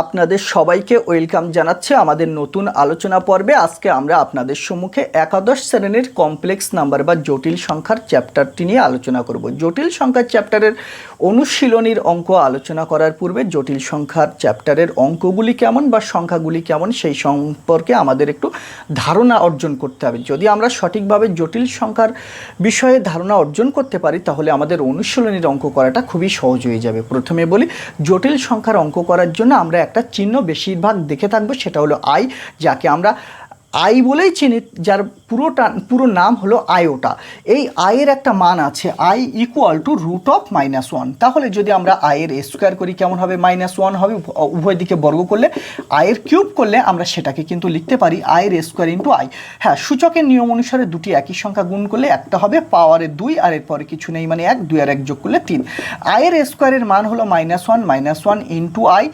আপনাদের সবাইকে ওয়েলকাম জানাচ্ছে আমাদের নতুন আলোচনা পর্বে। আজকে আমরা আপনাদের সম্মুখে একাদশ শ্রেণির কমপ্লেক্স নাম্বার বা জটিল সংখ্যার চ্যাপ্টারটি নিয়ে আলোচনা করব। জটিল সংখ্যার চ্যাপ্টারের অনুশীলনীর অঙ্ক আলোচনা করার পূর্বে জটিল সংখ্যার চ্যাপ্টারের অঙ্কগুলি কেমন বা সংখ্যাগুলি কেমন সেই সম্পর্কে আমাদের একটু ধারণা অর্জন করতে হবে। যদি আমরা সঠিকভাবে জটিল সংখ্যার বিষয়ে ধারণা অর্জন করতে পারি, তাহলে আমাদের অনুশীলনীর অঙ্ক করাটা খুবই সহজ হয়ে যাবে। প্রথমে বলি, জটিল সংখ্যার অঙ্ক করার জন্য আমরা একটা চিহ্ন বেশিরভাগ দেখে থাকব সেটা হলো আই যাকে আমরা আই বলেই চিনি, যার পুরোটা, পুরো নাম হলো আয়োটা এই আয়ের একটা মান আছে, I equal to root of minus one তাহলে যদি আমরা আয়ের স্কোয়ার করি, কেমন হবে? মাইনাস ওয়ান হবে উভয় দিকে বর্গ করলে আয়ের কিউব করলে আমরা সেটাকে কিন্তু লিখতে পারি আয়ের স্কোয়ার ইন্টু আই হ্যাঁ সূচকের নিয়ম অনুসারে দুটি একই সংখ্যা গুণ করলে একটা হবে পাওয়ারের দুই, আর এরপরে কিছু নেই মানে এক, দুই আর এক যোগ করলে তিন। আয়ের স্কোয়ারের মান হলো minus one minus one into I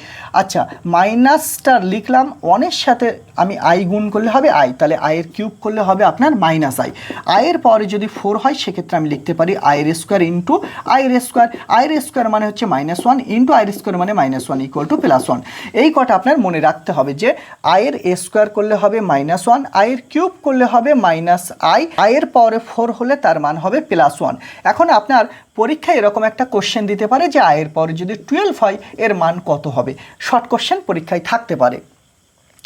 আচ্ছা মাইনাসটা লিখলাম ওয়ানের সাথে আমি আই গুণ করলে হবে আই তাহলে আয়ের কিউব করলে হবে আপনার মাইনাস আই আয়ের পরে যদি ফোর হয় সেক্ষেত্রে আমি লিখতে পারি আয়ের স্কোয়ার ইন্টু আয়ের স্কোয়ার আয়ের স্কোয়ার মানে হচ্ছে মাইনাস ওয়ান ইন্টু আয়ের স্কোয়ার মানে minus one equal to plus one এই কটা আপনার মনে রাখতে হবে যে আয়ের স্কোয়ার করলে হবে মাইনাস ওয়ান আয়ের কিউব করলে হবে মাইনাস আই আয়ের পরে ফোর হলে তার মান হবে প্লাস ওয়ান এখন আপনার পরীক্ষায় এরকম একটা কোশ্চেন দিতে পারে যে আয়ের পরে যদি টুয়েলভ হয় এর মান কত হবে শর্ট কোশ্চেন পরীক্ষায় থাকতে পারে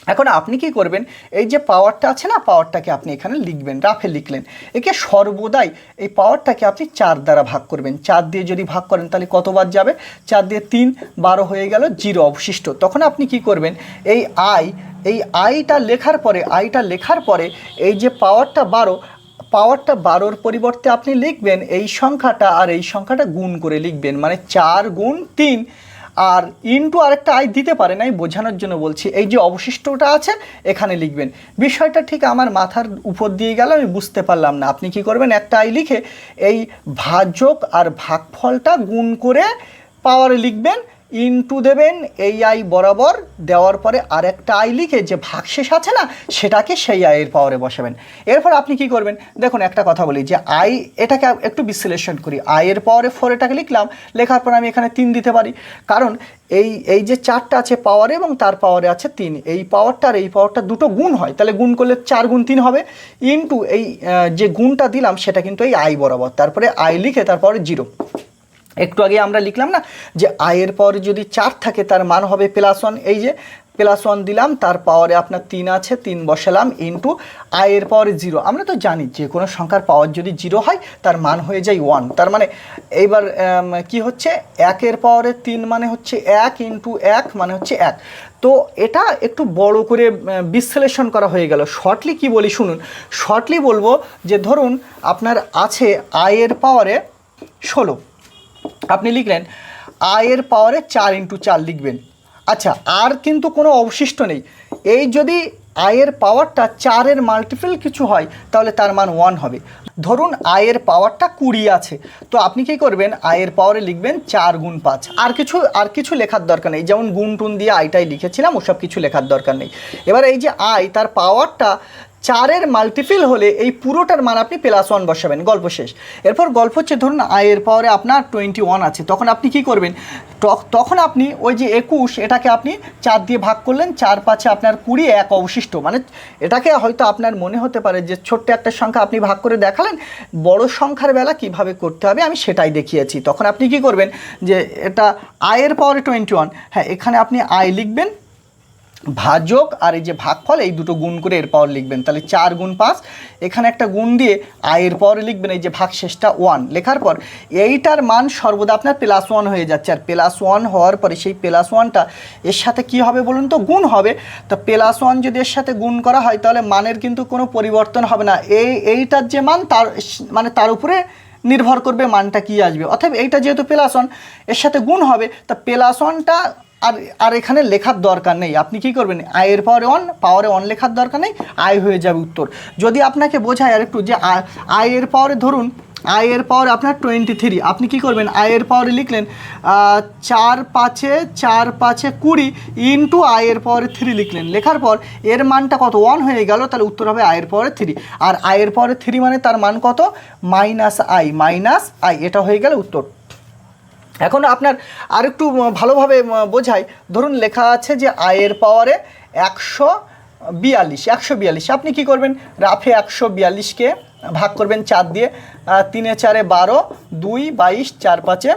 এখন আপনি কি করবেন? এই যে পাওয়ারটা আছে না পাওয়ারটাকে আপনি এখানে লিখবেন রাফে লিখলেন। একে সর্বদাই এই পাওয়ারটাকে আপনি চার দ্বারা ভাগ করবেন। চার দিয়ে যদি ভাগ করেন, তাহলে কতবার যাবে? চার দিয়ে তিন, বারো হয়ে গেল, জিরো অবশিষ্ট। তখন আপনি কি করবেন? এই আই এই আইটা লেখার পরে আইটা লেখার পরে, এই যে পাওয়ারটা বারো পাওয়ারটা বারোর পরিবর্তে আপনি লিখবেন, এই সংখ্যাটা আর এই সংখ্যাটা গুণ করে লিখবেন। মানে চার গুণ তিন আর ইনটু আরেকটা আই দিতে পারেন আমি বোঝানোর জন্য বলছি। এই যে অবশিষ্টটা আছে, এখানে লিখবেন। বিষয়টা ঠিক আমার মাথার উপর দিয়ে গেল, আমি বুঝতে পারলাম না। আপনি কি করবেন? একটা আই লিখে এই ভাজক আর ভাগফলটা গুণ করে পাওয়ারে লিখবেন ইনটু দেবেন, এই আই বরাবর, দেওয়ার পরে আরেকটা আই লিখে যে ভাগশেষ আছে না, সেটাকে সেই আয়ের পাওয়ারে বসাবেন। এরপর আপনি কি করবেন? দেখুন, একটা কথা বলি, যে আই, এটাকে একটু বিশ্লেষণ করি। আয়ের পাওয়ারে ফোর এটাকে লিখলাম, লেখার পর আমি এখানে তিন দিতে পারি। কারণ এই এই যে চারটা আছে পাওয়ারে এবং তার পাওয়ারে আছে তিন, এই পাওয়ারটা আর এই পাওয়ারটা দুটো গুণ হয়, তাহলে গুণ করলে চার গুণ তিন হবে। ইনটু এই যে গুণটা দিলাম, সেটা কিন্তু এই আই বরাবর। তারপরে আই লিখে তারপরে জিরো একটু আগে আমরা লিখলাম না যে আয়ের পর যদি চার থাকে তার মান হবে প্লাস ওয়ান এই যে প্লাস ওয়ান দিলাম, তার পাওয়ারে আপনার তিন আছে, তিন বসালাম ইন্টু আয়ের পাওয়ারে জিরো আমরা তো জানি যে কোনো সংখ্যার পাওয়ার যদি জিরো হয়, তার মান হয়ে যায় ওয়ান তার মানে এইবার কি হচ্ছে? একের পাওয়ারে তিন মানে হচ্ছে এক ইন্টু এক মানে হচ্ছে এক। তো এটা একটু বড় করে বিশ্লেষণ করা হয়ে গেল। শর্টলি কি বলি শুনুন। শর্টলি বলব যে ধরুন আপনার আছে আয়ের পাওয়ারে ষোলো। আপনি লিখলেন আয়ের পাওয়ারে চার ইন্টু চার লিখবেন। আচ্ছা আর কিন্তু কোনো অবশিষ্ট নেই। এই যদি আয়ের পাওয়ারটা চারের মাল্টিপল কিছু হয়, তাহলে তার মান ওয়ান হবে। ধরুন আয়ের পাওয়ারটা কুড়ি আছে। তো আপনি কি করবেন? আয়ের পাওয়ারে লিখবেন চার গুণ পাঁচ। আর কিছু আর কিছু লেখার দরকার নেই। যেমন গুণ টুন দিয়ে আইটাই লিখেছিলাম, ওসব কিছু লেখার দরকার নেই। এবার এই যে আই, তার পাওয়ারটা চারের মাল্টিপিল হলে এই পুরোটার মান আপনি প্লাস ওয়ান বসাবেন। গল্প শেষ। এরপর গল্প হচ্ছে, ধরুন আয়ের পাওয়ারে আপনার টোয়েন্টি ওয়ান আছে। তখন আপনি কি করবেন? তখন আপনি ওই যে একুশ, এটাকে আপনি চার দিয়ে ভাগ করলেন, চার পাঁচে আপনার কুড়ি এক অবশিষ্ট। মানে এটাকে হয়তো আপনার মনে হতে পারে যে ছোট্ট একটা সংখ্যা আপনি ভাগ করে দেখালেন, বড় সংখ্যার বেলা কীভাবে করতে হবে আমি সেটাই দেখিয়েছি। তখন আপনি কি করবেন? যে এটা আয়ের পাওয়ারে টোয়েন্টি ওয়ান হ্যাঁ এখানে আপনি আয় লিখবেন ভাজক আর এই যে ভাগফল, এই দুটো গুণ করে এর পাওয়ার লিখবেন। তাহলে চার গুণ পাঁচ। এখানে একটা গুণ দিয়ে আয়ের পাওয়ারে লিখবেন, এই যে ভাগশেষটা ওয়ান লেখার পর এইটার মান সর্বদা আপনার প্লাস ওয়ান হয়ে যাচ্ছে। আর প্লাস ওয়ান হওয়ার পরে সেই প্লাস ওয়ানটা এর সাথে কি হবে বলুন তো? গুণ হবে। তো প্লাস ওয়ান যদি এর সাথে গুণ করা হয়, তাহলে মানের কিন্তু কোনো পরিবর্তন হবে না। এই, এইটার যে মান, তার মানে তার উপরে নির্ভর করবে মানটা কি আসবে। অতএব এইটা যেহেতু প্লাস ওয়ানের সাথে গুণ হবে, তা প্লাস ওয়ানটা আর আর এখানে লেখার দরকার নেই। আপনি কি করবেন? আয়ের পাওয়ারে অন পাওয়ারে অন লেখার দরকার নেই, আয় হয়ে যাবে উত্তর। যদি আপনাকে বোঝায় আর একটু যে আয়ের পাওয়ারে ধরুন, আয়ের পাওয়ার আপনার টোয়েন্টি থ্রি আপনি কি করবেন? আয়ের পাওয়ারে লিখলেন চার পাঁচে চার পাঁচে কুড়ি ইন্টু আয়ের পাওয়ারে থ্রি লিখলেন। লেখার পর এর মানটা কত? ওয়ান হয়ে গেল, তাহলে উত্তর হবে আয়ের পাওয়ারে থ্রি আর আয়ের পাওয়ারে থ্রি মানে তার মান কত? মাইনাস আই মাইনাস আই এটা হয়ে গেল উত্তর। এখন আপনার আর একটু ভালোভাবে বোঝাই। ধরুন, লেখা আছে যে আয়ের পাওয়ারে একশো বিয়াল্লিশ একশো বিয়াল্লিশ। আপনি কি করবেন? রাফে একশো বিয়াল্লিশকে ভাগ করবেন চার দিয়ে তিনে চারে বারো, দুই, বাইশ, চার, পাঁচে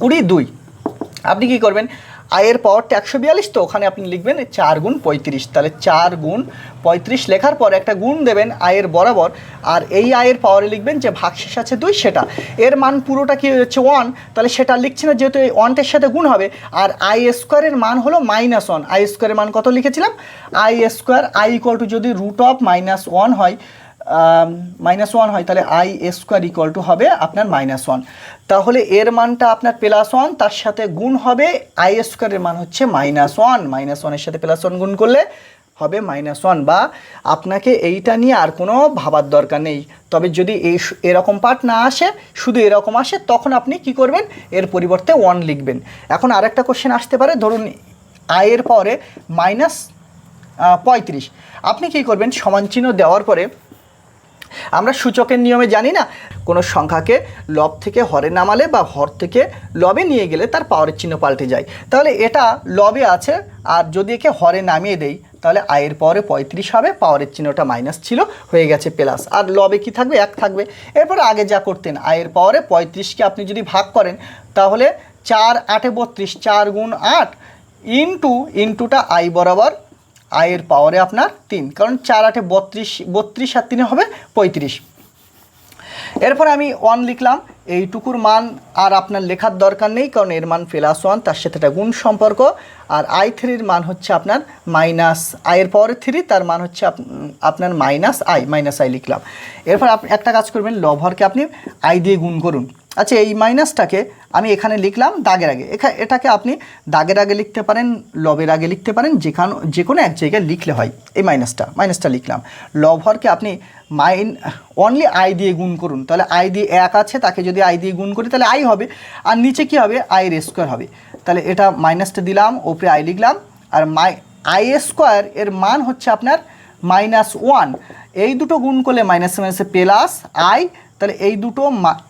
কুড়ি, দুই। আপনি কি করবেন? আয়ের পাওয়ারটা একশো বিয়াল্লিশ, তো ওখানে আপনি লিখবেন চার গুণ পঁয়ত্রিশ। তাহলে চার গুণ পঁয়ত্রিশ লেখার পর একটা গুণ দেবেন আয়ের বরাবর, আর এই আয়ের পাওয়ারে লিখবেন যে ভাগশেষ আছে দুই, সেটা। এর মান পুরোটা কি হচ্ছে ওয়ান তাহলে সেটা লিখছি না, যেহেতু এই ওয়ানটার সাথে গুণ হবে। আর আই স্কোয়ারের মান হলো মাইনাস ওয়ান আই স্কোয়ারের মান কত লিখেছিলাম? I square I equal to যদি রুট অফ মাইনাস ওয়ান হয় মাইনাস ওয়ান হয়, তাহলে আই স্কোয়ার ইকুয়াল টু হবে আপনার মাইনাস ওয়ান তাহলে এর মানটা আপনার প্লাস ওয়ান তার সাথে গুণ হবে আই স্কোয়ারের মান হচ্ছে মাইনাস ওয়ান মাইনাস ওয়ানের সাথে প্লাস ওয়ান গুণ করলে হবে মাইনাস ওয়ান বা আপনাকে এইটা নিয়ে আর কোনো ভাবার দরকার নেই। তবে যদি এই এরকম পার্ট না আসে, শুধু এরকম আসে, তখন আপনি কি করবেন? এর পরিবর্তে ওয়ান লিখবেন। এখন আরেকটা কোশ্চেন আসতে পারে, ধরুন আয়ের পরে মাইনাস পঁয়ত্রিশ। আপনি কি করবেন? সমান চিহ্ন দেওয়ার পরে আমরা সূচকের নিয়মে জানি না, কোনো সংখ্যাকে লব থেকে হরে নামালে বা হর থেকে লবে নিয়ে গেলে তার পাওয়ারের চিহ্ন পাল্টে যায়। তাহলে এটা লবে আছে, আর যদি একে হরে নামিয়ে দেই, তাহলে আয়ের পরে পঁয়ত্রিশ হবে, পাওয়ারের চিহ্নটা মাইনাস ছিল, হয়ে গেছে প্লাস। আর লবে কি থাকবে? এক থাকবে। এরপরে আগে যা করতেন, আয়ের পাওয়ারে পঁয়ত্রিশকে আপনি যদি ভাগ করেন, তাহলে চার আটে বত্রিশ, চার গুণ আট ইন্টু, ইন্টুটা আই বরাবর আয়ের পাওয়ারে আপনার তিন। কারণ চার আটে বত্রিশ বত্রিশ আর তিনে হবে পঁয়ত্রিশ। এরপর আমি ওয়ান লিখলাম, এইটুকুর মান আর আপনার লেখার দরকার নেই, কারণ এর মান প্লাস ওয়ান তার সাথে একটা গুণ সম্পর্ক। আর আই থ্রির মান হচ্ছে আপনার মাইনাস আয়ের পাওয়ারে থ্রি তার মান হচ্ছে আপ- আপনার মাইনাস আই মাইনাস আই লিখলাম। এরপর আপনি একটা কাজ করবেন লভরকে আপনি আই দিয়ে গুণ করুন। আচ্ছা এই মাইনাসটাকে আমি এখানে লিখলাম দাগের আগে। এটাকে আপনি দাগের আগে লিখতে পারেন, লবের আগে লিখতে পারেন, যেখান যে কোনো এক জায়গায় লিখলে হয় এই মাইনাসটা মাইনাসটা লিখলাম। লভরকে আপনি মাইন অনলি আই দিয়ে গুণ করুন, তাহলে আই দিয়ে এক আছে, তাকে যদি আই দিয়ে গুণ করি, তাহলে আই হবে। আর নিচে কি হবে? আই এর স্কোয়ার হবে। তাহলে এটা মাইনাসটা দিলাম, ওপরে আই লিখলাম, আর মাই আই স্কোয়ার এর মান হচ্ছে আপনার মাইনাস ওয়ান এই দুটো গুণ করলে মাইনাসে মাইনাসে প্লাস আই তাহলে এই দুটো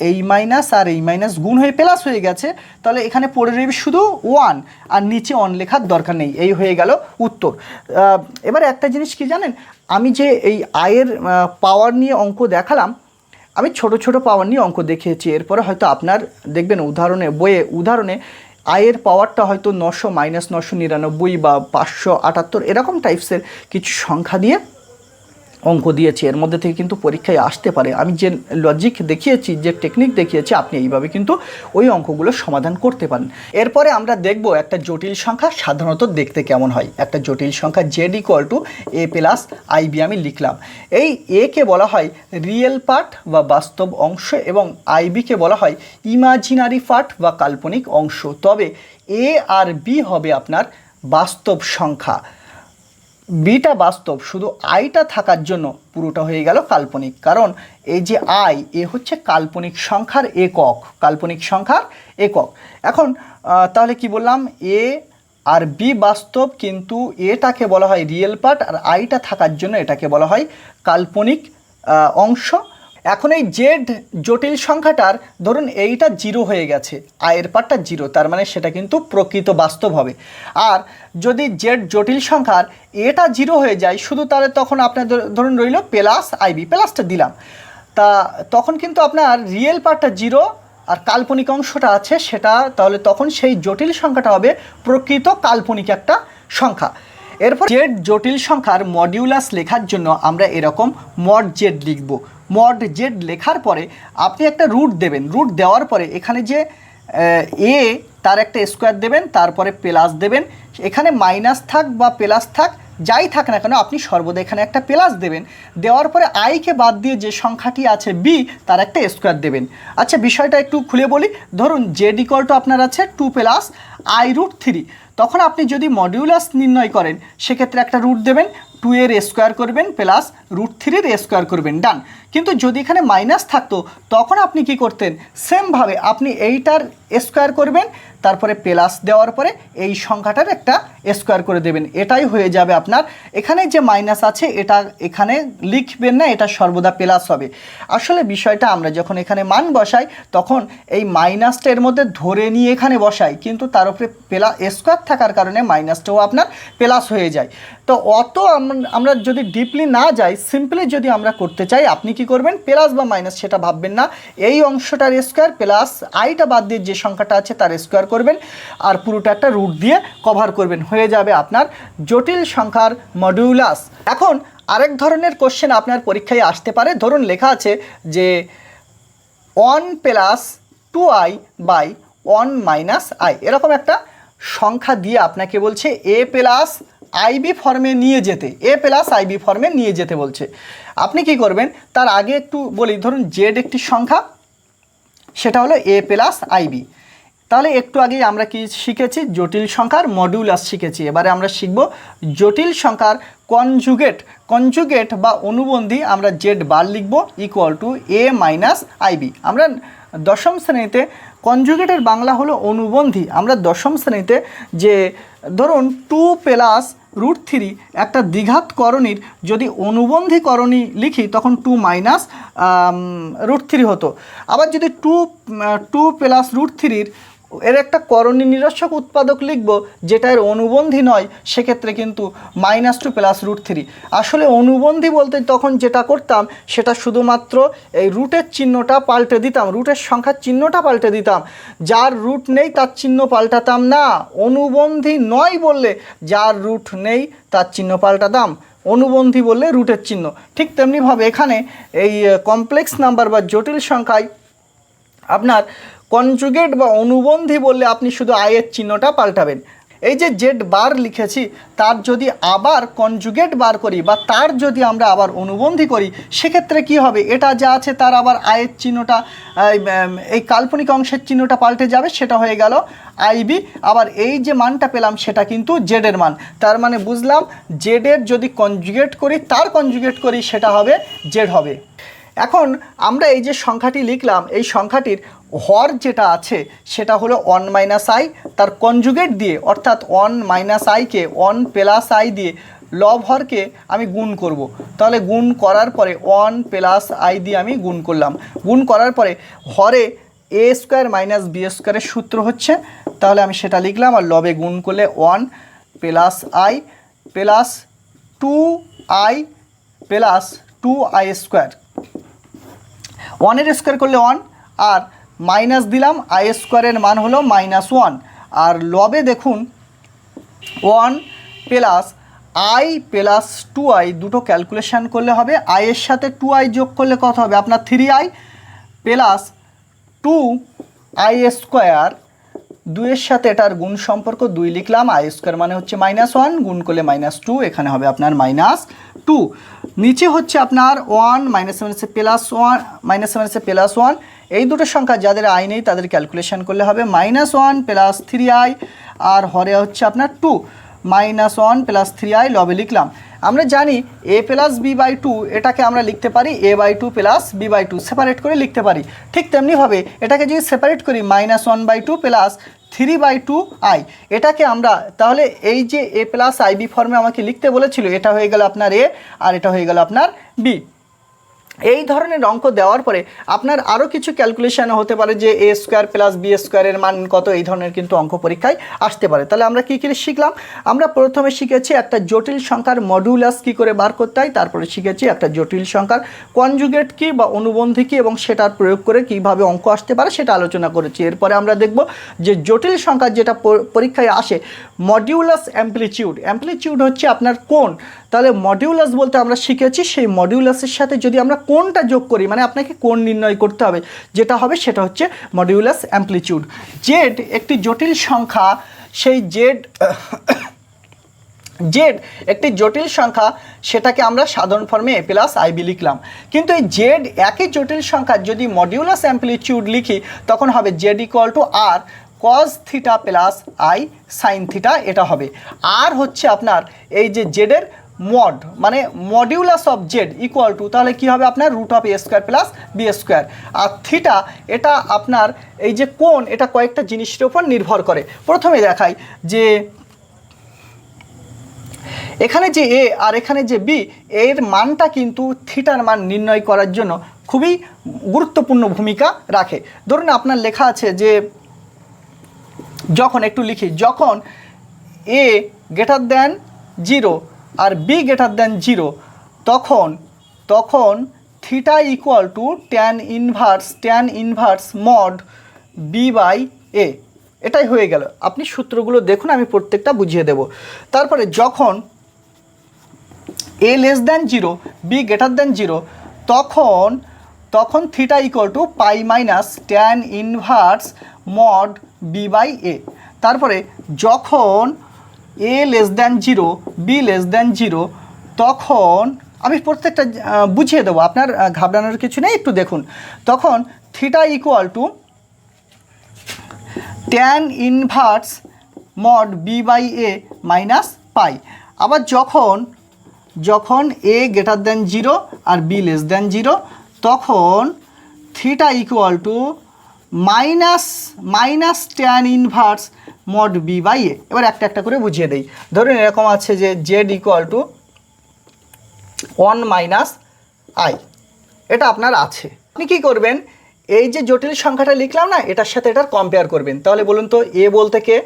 এই মাইনাস আর এই মাইনাস গুণ হয়ে প্লাস হয়ে গেছে, তাহলে এখানে পড়ে রইবে শুধু ওয়ান আর নিচে অন লেখার দরকার নেই, এই হয়ে গেল উত্তর। এবার একটা জিনিস কি জানেন, আমি যে এই আয়ের পাওয়ার নিয়ে অঙ্ক দেখালাম, আমি ছোট ছোট পাওয়ার নিয়ে অঙ্ক দেখিয়েছি, এরপরে হয়তো আপনার দেখবেন উদাহরণে, বইয়ে উদাহরণে আয়ের পাওয়ারটা হয়তো নশো মাইনাস নশো নিরানব্বই বা পাঁচশো আটাত্তর, এরকম টাইপসের কিছু সংখ্যা দিয়ে অঙ্ক দিয়েছি, এর মধ্যে থেকে কিন্তু পরীক্ষায় আসতে পারে। আমি যে লজিক দেখিয়েছি, যে টেকনিক দেখিয়েছি, আপনি এইভাবে কিন্তু ওই অঙ্কগুলো সমাধান করতে পারেন। এরপরে আমরা দেখব একটা জটিল সংখ্যা, সাধারণত দেখতে কেমন হয়। একটা জটিল সংখ্যা Z equal to A plus IB আমি লিখলাম। এই এ কে বলা হয় রিয়েল পার্ট বা বাস্তব অংশ এবং আইবিকে বলা হয় ইমাজিনারি পার্ট বা কাল্পনিক অংশ। তবে এ আর বি হবে আপনার বাস্তব সংখ্যা। বিটা বাস্তব, শুধু আইটা থাকার জন্য পুরোটা হয়ে গেল কাল্পনিক। কারণ এই যে আই, এ হচ্ছে কাল্পনিক সংখ্যার একক, কাল্পনিক সংখ্যার একক। এখন তাহলে কি বললাম? এ আর বি বাস্তব, কিন্তু এটাকে বলা হয় রিয়েল পার্ট, আর আইটা থাকার জন্য এটাকে বলা হয় কাল্পনিক অংশ। এখন এই জেড জটিল সংখ্যাটার ধরুন এইটা জিরো হয়ে গেছে আয়ের পার্টটা জিরো, তার মানে সেটা কিন্তু প্রকৃত বাস্তব হবে। আর যদি জেড জটিল সংখ্যার এটা জিরো হয়ে যায়, শুধু তাহলে তখন আপনার ধর- ধরুন রইল প্লাস আইবি, প্লাসটা দিলাম। তা তখন কিন্তু আপনার রিয়েল পার্টটা জিরো, আর কাল্পনিক অংশটা আছে সেটা, তাহলে তখন সেই জটিল সংখ্যাটা হবে প্রকৃত কাল্পনিক একটা সংখ্যা। এরপর জেড জটিল সংখ্যার মডিউলাস লেখার জন্য আমরা এরকম মড জেড লিখব। মড জেড লেখার পরে আপনি একটা রুট দেবেন। রুট দেওয়ার পরে এখানে যে এ তার একটা স্কোয়ার দেবেন, তারপরে প্লাস দেবেন। এখানে মাইনাস থাক বা প্লাস থাক, যাই থাক না কেন, আপনি সর্বদা এখানে একটা প্লাস দেবেন। দেওয়ার পরে আইকে বাদ দিয়ে যে সংখ্যাটি আছে বি তার একটা স্কোয়ার দেবেন। আচ্ছা বিষয়টা একটু খুলে বলি। ধরুন জেড ইকল টু আপনার আছে two plus I root three তখন আপনি যদি মডিউলাস নির্ণয় করেন, সেক্ষেত্রে একটা রুট দেবেন টু এর স্কোয়ার করবেন প্লাস রুট থ্রির স্কোয়ার করবেন ডান কিন্তু যদি এখানে মাইনাস থাকতো, তখন আপনি কি করতেন? সেমভাবে আপনি এইটার স্কোয়ার করবেন তারপরে প্লাস দেওয়ার পরে এই সংখ্যাটার একটা স্কোয়ার করে দেবেন। এটাই হয়ে যাবে আপনার। এখানে যে মাইনাস আছে, এটা এখানে লিখবেন না, এটা সর্বদা প্লাস হবে। আসলে বিষয়টা আমরা যখন এখানে মান বসাই, তখন এই মাইনাসটা এর মধ্যে ধরে নিয়ে এখানে বসাই, কিন্তু তার উপরে প্লাস স্কোয়ার থাকার কারণে মাইনাসটাও আপনার প্লাস হয়ে যায়। তো অত আমরা যদি ডিপলি না যাই সিম্পলি যদি আমরা করতে চাই, আপনি কি করবেন? প্লাস বা মাইনাস সেটা ভাববেন না। এই অংশটার স্কোয়ার প্লাস আইটা বাদ দিয়ে যে সংখ্যাটা আছে তার স্কোয়ার করবেন আর পুরোটা একটা রুট দিয়ে কভার করবেন। হয়ে যাবে আপনার জটিল সংখ্যার মডিউলাস এখন আরেক ধরনের কোশ্চেন আপনার পরীক্ষায় আসতে পারে। ধরুন লেখা আছে যে one plus two I by one minus I এরকম একটা সংখ্যা দিয়ে আপনাকে বলছে এ প্লাস আইবি ফর্মে নিয়ে যেতে, এ প্লাস আইবি ফর্মে নিয়ে যেতে বলছে। আপনি কি করবেন? তার আগে একটু বলি, ধরুন জেড একটি সংখ্যা, সেটা হলো এ প্লাস আইবি। তাহলে একটু আগেই আমরা কি শিখেছি? জটিল সংখ্যার মডিউলাস শিখেছি। এবারে আমরা শিখব জটিল সংখ্যার কনজুগেট কনজুগেট বা অনুবন্ধী আমরা জেড বার লিখব equal to A minus IB. আমরা দশম শ্রেণীতে কনজুগেটের বাংলা হলো অনুবন্ধী। আমরা দশম শ্রেণীতে যে, ধরুন টু প্লাস রুট থ্রি একটা দ্বিঘাত করণীর যদি অনুবন্ধী করণী লিখি, তখন টু মাইনাস রুট থ্রি হতো। আবার যদি টু টু প্লাস রুট থ্রির এর একটা করণী নিরসক উৎপাদক লিখব, যেটা এর অনুবন্ধী নয়, সেক্ষেত্রে কিন্তু minus two plus root three আসলে অনুবন্ধী বলতে তখন যেটা করতাম, সেটা শুধুমাত্র এই রুটের চিহ্নটা পাল্টে দিতাম রুটের সংখ্যার চিহ্নটা পাল্টে দিতাম। যার রুট নেই, তার চিহ্ন পাল্টাতাম না। অনুবন্ধী নয় বললে যার রুট নেই, তার চিহ্ন পাল্টাতাম। অনুবন্ধী বললে রুটের চিহ্ন। ঠিক তেমনিভাবে এখানে এই কমপ্লেক্স নাম্বার বা জটিল সংখ্যায় আপনার কনজুগেট বা অনুবন্ধী বললে আপনি শুধু আয়ের চিহ্নটা পাল্টাবেন। এই যে জেড বার লিখেছি তার যদি আবার কনজুগেট বার করি বা তার যদি আমরা আবার অনুবন্ধী করি সেক্ষেত্রে কি হবে? এটা যা আছে তার আবার আয়ের চিহ্নটা এই, কাল্পনিক অংশের চিহ্নটা পাল্টে যাবে সেটা হয়ে গেল আইবি আবার এই যে মানটা পেলাম সেটা কিন্তু জেডের মান। তার মানে বুঝলাম জেডের যদি কনজুগেট করি তার কনজুগেট করি সেটা হবে জেড হবে। এখন আমরা এই যে সংখ্যাটি লিখলাম, এই সংখ্যাটির হর যেটা আছে সেটা হলো ওয়ান মাইনাস আই তার কনজুগেট দিয়ে, অর্থাৎ ওয়ান মাইনাস আইকে ওয়ান প্লাস আই দিয়ে লব হরকে আমি গুণ করব। তাহলে গুণ করার পরে ওয়ান প্লাস আই দিয়ে আমি গুণ করলাম গুণ করার পরে হরে এ স্কোয়ার মাইনাস বি স্কোয়ারের সূত্র হচ্ছে, তাহলে আমি সেটা লিখলাম আর লবে গুণ করলে one plus I plus two I plus two I square ওয়ানের স্কোয়ার করলে ওয়ান, আর মাইনাস দিলাম আই স্কোয়ারের মান হলো মাইনাস ওয়ান। আর লবে দেখুন, one plus I plus two I দুটো ক্যালকুলেশন করলে হবে আইয়ের সাথে টু আই যোগ করলে কত হবে? আপনার three I plus two I square, দুইয়ের সাথে এটার গুণ সম্পর্ক দুই লিখলাম, আই স্কোয়ার মানে হচ্ছে মাইনাস ওয়ান, গুণ করলে মাইনাস টু, এখানে হবে আপনার মাইনাস টু। নিচে হচ্ছে আপনার ওয়ান মাইনাস সেভেন মাইনাসে প্লাস ওয়ান মাইনাস সেভেন মাইনাসে প্লাস ওয়ান এই দুটো সংখ্যা যাদের আই নেই, তাদের ক্যালকুলেশন করলে হবে। Minus one plus three I আর হরে হচ্ছে আপনার two minus one plus three I লবে লিখলাম। আমরা জানি A plus B by two এটাকে আমরা লিখতে পারি A by two plus B by two separate করে লিখতে পারি। ঠিক তেমনিভাবে এটাকে যদি সেপারেট করি minus one by two plus three by two I এটাকে আমরা তাহলে এই যে এ প্লাস আই বি ফর্মে আমাকে লিখতে বলেছিল, এটা হয়ে গেল আপনার এ আর এটা হয়ে গেল আপনার বি এই ধরনের অঙ্ক দেওয়ার পরে আপনার আরও কিছু ক্যালকুলেশন হতে পারে যে এ স্কোয়ার প্লাস বি স্কোয়ারের মান কত, এই ধরনের কিন্তু অঙ্ক পরীক্ষায় আসতে পারে। তাহলে আমরা কী কী শিখলাম? আমরা প্রথমে শিখেছি একটা জটিল সংখ্যার মডুলাস কী করে বার করতে হয়, তারপরে শিখেছি একটা জটিল সংখ্যার কনজুগেট কী বা অনুবন্ধী কী এবং সেটার প্রয়োগ করে কীভাবে অঙ্ক আসতে পারে সেটা আলোচনা করেছি। এরপরে আমরা দেখব যে জটিল সংখ্যার যেটা পরীক্ষায় আসে মডিউলাস অ্যাম্পলিটিউড অ্যাম্পলিটিউড হচ্ছে আপনার কোন তাহলে মডিউলাস বলতে আমরা শিখেছি, সেই মডিউলাসের সাথে যদি আমরা কোনটা যোগ করি মানে আপনাকে কোন নির্ণয় করতে হবে, যেটা হবে সেটা হচ্ছে মডিউলাস অ্যাম্পলিটিউড জেড একটি জটিল সংখ্যা, সেই জেড জেড একটি জটিল সংখ্যা, সেটাকে আমরা সাধারণ ফর্মে এ প্লাস আইবি লিখলাম। কিন্তু এই জেড একই জটিল সংখ্যা, যদি মডিউলাস অ্যাম্পলিটিউড লিখি, তখন হবে Z equal to R cos theta plus I sine theta এটা হবে। আর হচ্ছে আপনার এই যে জেডের মড মানে modulus of Z equal to তাহলে কি হবে আপনার root of A square plus B square R theta এটা আপনার এই যে কোন এটা কয়েকটা জিনিসের উপর নির্ভর করে। প্রথমে দেখাই যে এখানে যে এ আর এখানে যে বি এর মানটা কিন্তু থিটার মান নির্ণয় করার জন্য খুবই গুরুত্বপূর্ণ ভূমিকা রাখে। ধরুন আপনার লেখা আছে যে যখন, একটু লিখি, যখন এ গ্রেটার দেন জিরো আর বি গ্রেটার দেন জিরো তখন তখন theta equal to tan inverse tan inverse mod B by A এটাই হয়ে গেল। আপনি সূত্রগুলো দেখুন, আমি প্রত্যেকটা বুঝিয়ে দেব। তারপরে যখন A less than zero B greater than zero তখন তখন theta equal to pi minus tan inverse mod B by A তারপরে যখন A less than zero B less than zero তখন আমি প্রত্যেকটা বুঝিয়ে দেবো। আপনার ঘাবড়ানোর কিছু নেই, একটু দেখুন। তখন theta equal to tan inverse mod B by A minus pi আবার যখন যখন এ গ্রেটার দেন জিরো আর বি লেস দেন জিরো তখন theta equal to minus minus tan inverse mod B by A এবার একটা একটা করে বুঝিয়ে দেই। ধরুন এরকম আছে যে Z equal to one minus I এটা আপনার আছে। আপনি কী করবেন? এই যে জটিল সংখ্যাটা লিখলাম না, এটার সাথে এটার কম্পেয়ার করবেন। তাহলে বলুন তো এ বলতে কে?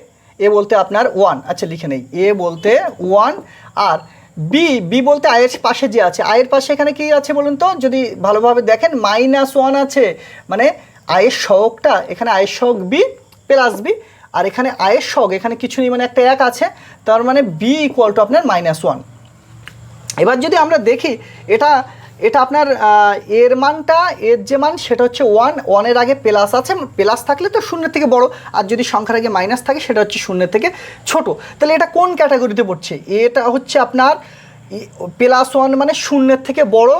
এ বলতে আপনার ওয়ান আচ্ছা লিখে নেই। এ বলতে ওয়ান আর বি বি বলতে আয়ের পাশে যে আছে আয়ের পাশে এখানে কি আছে বলুন তো? যদি ভালোভাবে দেখেন মাইনাস ওয়ান আছে। মানে আয়ের সহগটা, এখানে আয়ের সহগ বি প্লাস বি আর এখানে আয়ের সহগ এখানে কিছু নেই মানে একটা এক আছে, তার মানে বি ইকুয়াল টু আপনার মাইনাস ওয়ান এবার যদি আমরা দেখি, এটা এটা আপনার এর মানটা, এর যে মান, সেটা হচ্ছে ওয়ান ওয়ানের আগে প্লাস আছে প্লাস থাকলে তো শূন্যের থেকে বড়, আর যদি সংখ্যার আগে মাইনাস থাকে, সেটা হচ্ছে শূন্যের থেকে ছোট। তাহলে এটা কোন ক্যাটাগরিতে পড়ছে? এটা হচ্ছে আপনার প্লাস ওয়ান মানে শূন্যের থেকে বড়,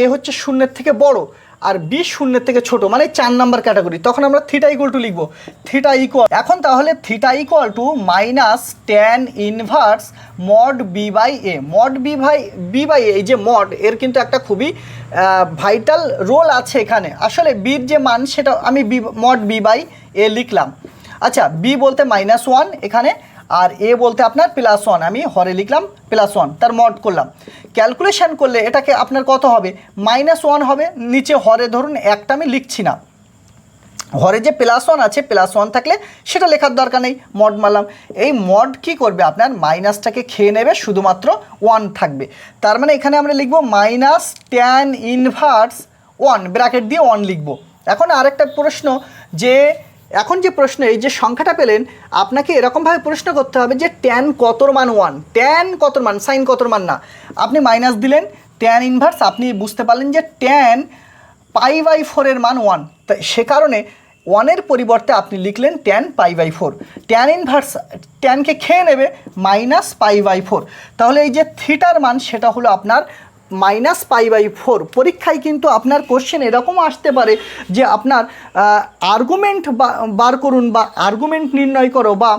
এ হচ্ছে শূন্যের থেকে বড়। আর বি শূন্যের থেকে ছোট মানে চার নাম্বার ক্যাটাগরি তখন আমরা থিটা ইকুয়াল টু লিখব। থিটা ইকুয়াল এখন তাহলে theta equal to minus tan inverse mod B by A mod B by B by A এই যে মড এর কিন্তু একটা খুবই ভাইটাল রোল আছে এখানে। আসলে বির যে মান, সেটা আমি B mod B by A লিখলাম। আচ্ছা বি বলতে মাইনাস ওয়ান এখানে আর এ বলতে আপনার প্লাস ওয়ান আমি হরে লিখলাম প্লাস ওয়ান তার মড করলাম। ক্যালকুলেশান করলে এটাকে আপনার কত হবে? মাইনাস ওয়ান হবে, নিচে হরে ধরুন একটা আমি লিখছি না। হরে যে প্লাস ওয়ান আছে প্লাস ওয়ান থাকলে সেটা লেখার দরকার নেই মড মারলাম। এই মড কি করবে আপনার? মাইনাসটাকে খেয়ে নেবে, শুধুমাত্র ওয়ান থাকবে। তার মানে এখানে আমরা লিখব minus tan inverse one bracket দিয়ে ওয়ান লিখব। এখন আরেকটা প্রশ্ন যে এখন যে প্রশ্ন, এই যে সংখ্যাটা পেলেন, আপনাকে এরকমভাবে প্রশ্ন করতে হবে যে ট্যান কতর মান ওয়ান ট্যান কতর মান? সাইন কতর মান না। আপনি মাইনাস দিলেন ট্যান ইনভার্স আপনি বুঝতে পারলেন যে ট্যান পাই বাই ফোরের মান ওয়ান তাই সে কারণে ওয়ানের পরিবর্তে আপনি লিখলেন tan pi by four tan inverse ট্যানকে খেয়ে নেবে মাইনাস পাই বাই ফোর তাহলে এই যে থিটার মান, সেটা হলো আপনার মাইনাস পাই বাই ফোর পরীক্ষায় কিন্তু আপনার কোশ্চেন এরকম আসতে পারে যে আপনার আর্গুমেন্ট বার করুন বা আর্গুমেন্ট নির্ণয় করো বা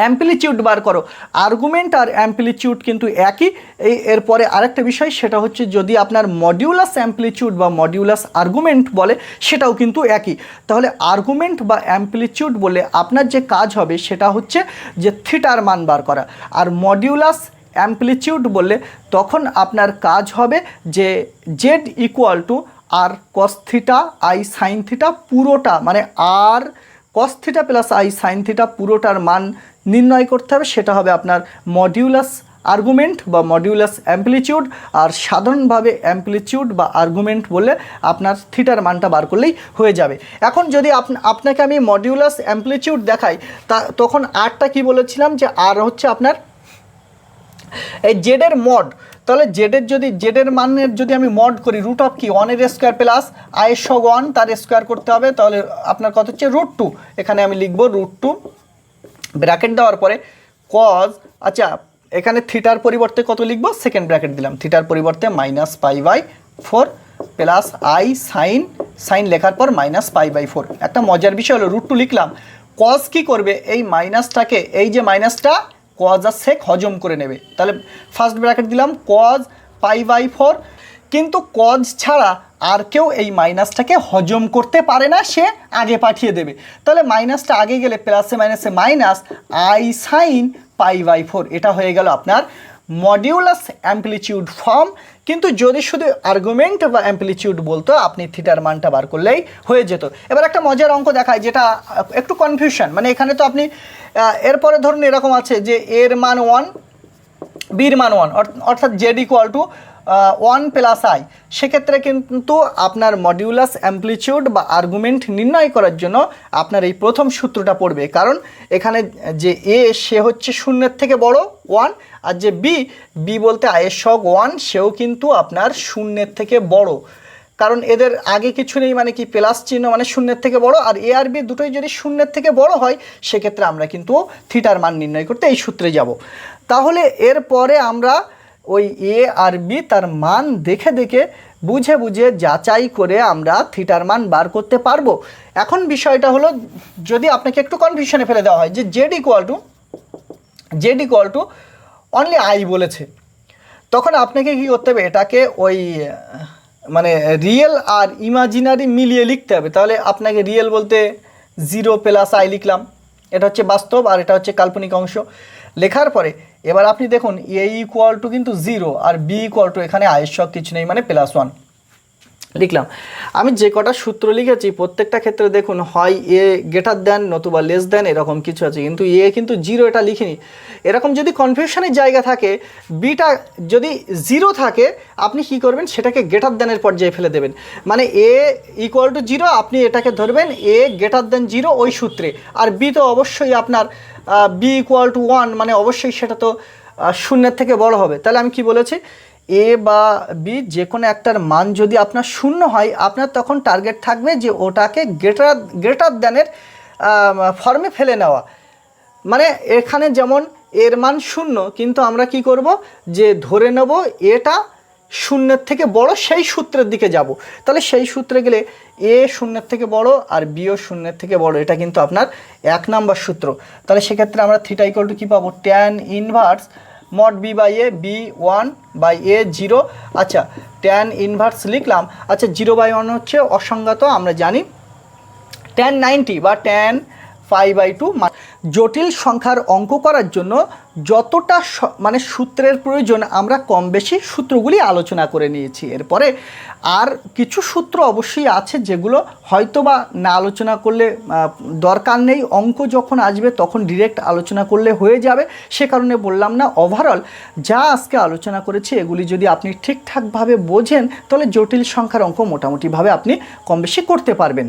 অ্যাম্পলিচিউড বার করো। আর্গুমেন্ট আর অ্যাম্পলিচিউড কিন্তু একই। এই, এরপরে আরেকটা বিষয়, সেটা হচ্ছে যদি আপনার মডিউলাস অ্যাম্পলিচিউড বা মডিউলাস আর্গুমেন্ট বলে, সেটাও কিন্তু একই। তাহলে আর্গুমেন্ট বা অ্যাম্পলিচিউড বলে আপনার যে কাজ হবে, সেটা হচ্ছে যে থিটার মান বার করা। আর মডিউলাস অ্যাম্পলিচিউড বললে তখন আপনার কাজ হবে যে Z equal to R cos theta I sine theta পুরোটা মানে R cos theta plus I sine theta পুরোটার মান নির্ণয় করতে হবে। সেটা হবে আপনার মডিউলাস আর্গুমেন্ট বা মডিউলাস অ্যাম্পলিচিউড আর সাধারণভাবে অ্যাম্পলিচিউড বা আর্গুমেন্ট বললে আপনার থিটার মানটা বার করলেই হয়ে যাবে। এখন যদি আপ- আপনাকে আমি মডিউলাস অ্যাম্পলিচিউড দেখাই, তা তখন আরটা কি বলেছিলাম যে আর হচ্ছে আপনার এই জেডের মড তাহলে জেডের যদি জেডের মানের যদি আমি মড করি রুট অফ কি ওয়ানের স্কোয়ার প্লাস আয়ের সগ ওয়ান তার স্কোয়ার করতে হবে, তাহলে আপনার কত হচ্ছে? রুট টু এখানে আমি লিখব রুট টু ব্র্যাকেট দেওয়ার পরে কজ আচ্ছা এখানে থিটার পরিবর্তে কত লিখব? সেকেন্ড ব্র্যাকেট দিলাম। থিটার পরিবর্তে minus pi by four plus I sine sine লেখার পর মাইনাস পাই বাই ফোর একটা মজার বিষয় হলো রুট টু লিখলাম। কজ কি করবে? এই মাইনাসটাকে এই যে মাইনাসটা কজ আর সেক হজম করে নেবে। তাহলে ফার্স্ট ব্র্যাকেট দিলাম কজ পাই বাই ফোর। কিন্তু কজ ছাড়া আর কেউ এই মাইনাসটাকে হজম করতে পারে না, সে আগে পাঠিয়ে দেবে। তাহলে মাইনাসটা আগে গেলে প্লাসে মাইনাসে minus I sine pi by four. এটা হয়ে গেল আপনার মডিউলাস অ্যাম্পলিটিউড ফর্ম কিন্তু যদি শুধু আর্গুমেন্ট বা অ্যাম্পলিটিউড বলতো, আপনি থিটার মানটা বার করলেই হয়ে যেত। এবার একটা মজার অঙ্ক দেখায়, যেটা একটু কনফিউশন মানে এখানে তো আপনি এরপরে ধরুন এরকম আছে যে এর মান ওয়ান বির মান ওয়ান অর্থাৎ Z equal to one plus I সেক্ষেত্রে কিন্তু আপনার মডিউলাস অ্যাম্পলিটিউড বা আর্গুমেন্ট নির্ণয় করার জন্য আপনার এই প্রথম সূত্রটা পড়বে। কারণ এখানে যে এ সে হচ্ছে শূন্যের থেকে বড় ওয়ান আর যে বি বি বলতে আয়ের সগ ওয়ান সেও কিন্তু আপনার শূন্যের থেকে বড়। কারণ এদের আগে কিছু নেই মানে কি প্লাস চিহ্ন মানে শূন্যের থেকে বড়, আর এ আর বি দুটোই যদি শূন্যের থেকে বড় হয়, সেক্ষেত্রে আমরা কিন্তু থিটার মান নির্ণয় করতে এই সূত্রে যাব। তাহলে এরপরে আমরা ওই এ আর বি তার মান দেখে দেখে বুঝে বুঝে যাচাই করে আমরা থিটার মান বার করতে পারব। এখন বিষয়টা হলো, যদি আপনাকে একটু কনফিউশনে ফেলে দেওয়া হয় যে Z equal to Z equal to only I বলেছে। তখন আপনাকে কি করতে হবে? এটাকে ওই মানে রিয়েল আর ইমাজিনারি মিলিয়ে লিখতে হবে। তাহলে আপনাকে রিয়েল বলতে জিরো প্লাস আই লিখলাম। এটা হচ্ছে বাস্তব আর এটা হচ্ছে কাল্পনিক অংশ। লেখার পরে এবার আপনি দেখুন এ ইকুয়াল টু কিন্তু জিরো আর বি ইকুয়াল টু এখানে আয়ের সব কিছু নেই মানে প্লাস ওয়ান লিখলাম আমি যে কটা সূত্র লিখেছি, প্রত্যেকটা ক্ষেত্রে দেখুন, হয় এ গেটার দেন নতুবা লেস দেন এরকম কিছু আছে। কিন্তু এ কিন্তু জিরো এটা লিখিনি। এরকম যদি কনফিউশনের জায়গা থাকে বিটা যদি জিরো থাকে, আপনি কি করবেন? সেটাকে গেটার দেনের পর্যায়ে ফেলে দেবেন। মানে এ ইকুয়াল টু জিরো আপনি এটাকে ধরবেন এ গেটার দেন জিরো ওই সূত্রে। আর বি তো অবশ্যই আপনার বি ইকুয়াল টু ওয়ান মানে অবশ্যই সেটা তো শূন্যের থেকে বড় হবে। তাহলে আমি কি বলেছি? এ বা বি যে কোনো একটার মান যদি আপনার শূন্য হয়, আপনার তখন টার্গেট থাকবে যে ওটাকে গ্রেটার গ্রেটার দ্যানের ফর্মে ফেলে নেওয়া। মানে এখানে যেমন এর মান শূন্য, কিন্তু আমরা কি করব? যে ধরে নেব এটা শূন্যের থেকে বড়, সেই সূত্রের দিকে যাব। তাহলে সেই সূত্রে গেলে এ শূন্যের থেকে বড় আর বিও শূন্যের থেকে বড়, এটা কিন্তু আপনার এক নাম্বার সূত্র। তাহলে সেক্ষেত্রে আমরা থিটা টু কী পাবো? Tan inverse mod B by A B one by A zero আচ্ছা ট্যান ইনভার্স লিখলাম। আচ্ছা জিরো বাই ওয়ান হচ্ছে অসংজ্ঞাত আমরা জানি। ট্যান নাইনটি বা ট্যান ফাইভ বাই টু জটিল সংখ্যার অঙ্ক করার জন্য যতটা মানে সূত্রের প্রয়োজন, আমরা কম বেশি সূত্রগুলি আলোচনা করে নিয়েছি। এরপরে আর কিছু সূত্র অবশ্যই আছে যেগুলো হয়তো বা না আলোচনা করলে দরকার নেই। অঙ্ক যখন আসবে তখন ডিরেক্ট আলোচনা করলে হয়ে যাবে। সে কারণে বললাম না ওভারঅল যা আজকে আলোচনা করেছি এগুলি যদি আপনি ঠিকঠাকভাবে বোঝেন, তাহলে জটিল সংখ্যার অঙ্ক মোটামুটিভাবে আপনি কম বেশি করতে পারবেন।